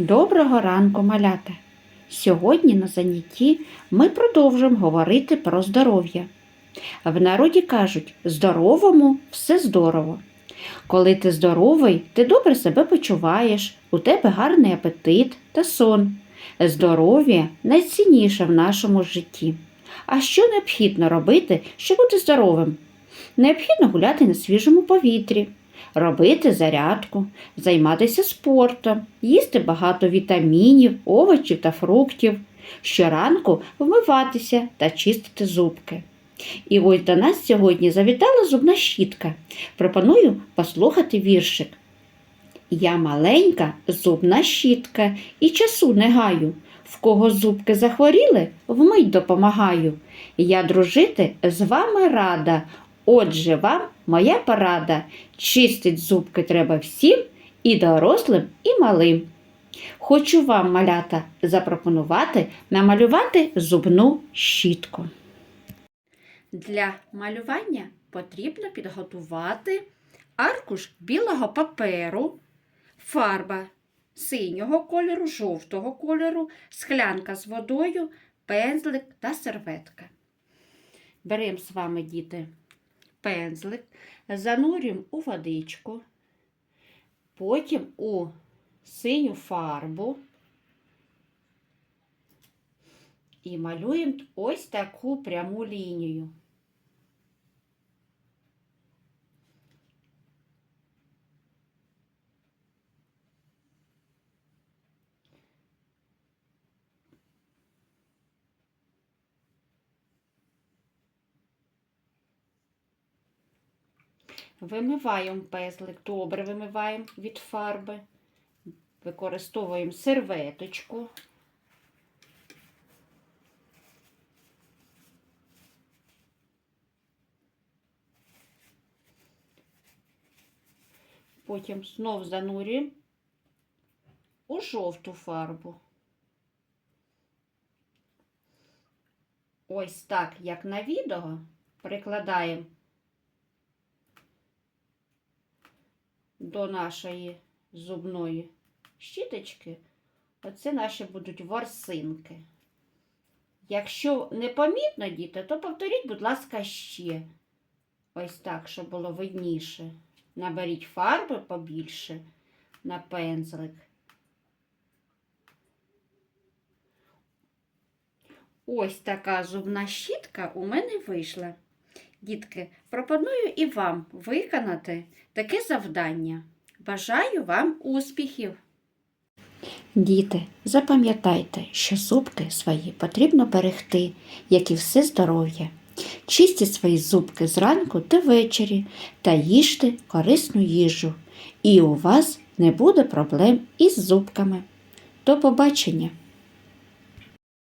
Доброго ранку, малята! Сьогодні на занятті ми продовжимо говорити про здоров'я. В народі кажуть, здоровому все здорово. Коли ти здоровий, ти добре себе почуваєш, у тебе гарний апетит та сон. Здоров'я найцінніше в нашому житті. А що необхідно робити, щоб бути здоровим? Необхідно гуляти на свіжому повітрі, робити зарядку, займатися спортом, їсти багато вітамінів, овочів та фруктів, щоранку вмиватися та чистити зубки. І ось до нас сьогодні завітала зубна щітка. Пропоную послухати віршик. Я маленька зубна щітка і часу не гаю. В кого зубки захворіли, вмить допомагаю. Я дружити з вами рада. Отже, вам моя порада. Чистить зубки треба всім, і дорослим, і малим. Хочу вам, малята, запропонувати намалювати зубну щітку. Для малювання потрібно підготувати аркуш білого паперу, фарба синього кольору, жовтого кольору, склянка з водою, пензлик та серветка. Беремо з вами, діти, пензлик, занурюємо у водичку, потім у синю фарбу і малюємо ось таку пряму лінію. Вимиваємо пезлик, добре вимиваємо від фарби, використовуємо серветочку. Потім знов занурюємо у жовту фарбу. Ось так, як на відео, прикладаємо до нашої зубної щіточки. Оце наші будуть ворсинки. Якщо непомітно, діти, то повторіть, будь ласка, ще. Ось так, щоб було видніше. Наберіть фарби побільше на пензлик. Ось така зубна щітка у мене вийшла. Дітки, пропоную і вам виконати таке завдання. Бажаю вам успіхів! Діти, запам'ятайте, що зубки свої потрібно берегти, як і все здоров'я. Чистіть свої зубки зранку та ввечері та їжте корисну їжу, і у вас не буде проблем із зубками. До побачення!